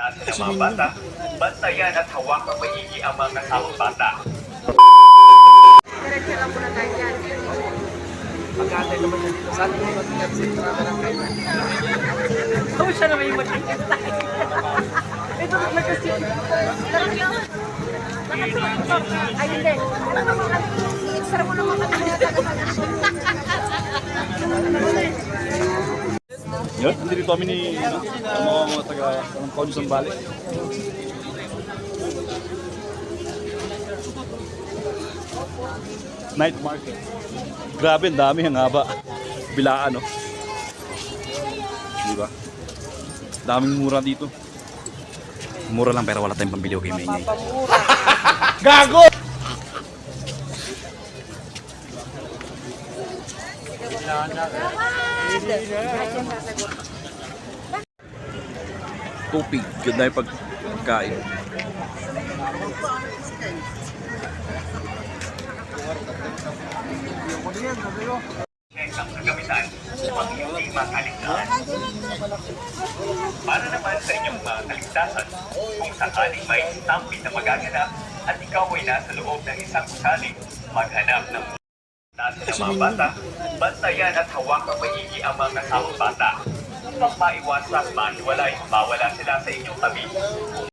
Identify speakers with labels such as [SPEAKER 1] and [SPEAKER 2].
[SPEAKER 1] Ng mga bata, bantayan at hawakang maigi ang mga kasamang bata.
[SPEAKER 2] Diretso lang muna tayo dyan.
[SPEAKER 3] Pagkatay naman siya dito sa ating mga tinagsitrada ng kainan.
[SPEAKER 2] Ako siya naman yung matigil tayo. Ito na nagkasip. Ay, hindi. Ano naman extra mo naman kami mga
[SPEAKER 4] Yun, nandito kami ni ano, ang mga mga taga ng Kauno Sambales. Night market. Grabe, ang dami, ang haba. Bilaan, no? Di ba? Daming mura dito. Mura lang pero wala tayong pambili o game ingay. Gago! Tupig, ganda yung pag- pagkain.
[SPEAKER 1] Kagamitan upang hindi makaligtaan. Para naman sa inyong mga kaligtasan, kung sakaling may stampede na magaganap at ikaw ay nasa loob ng isang gusali, maghanap ng taas ng mga bata, bantayan at hawakang maigi ang mga kasamang bata. Upang maiwasan maniwalay, mawala sila sa inyong tabi.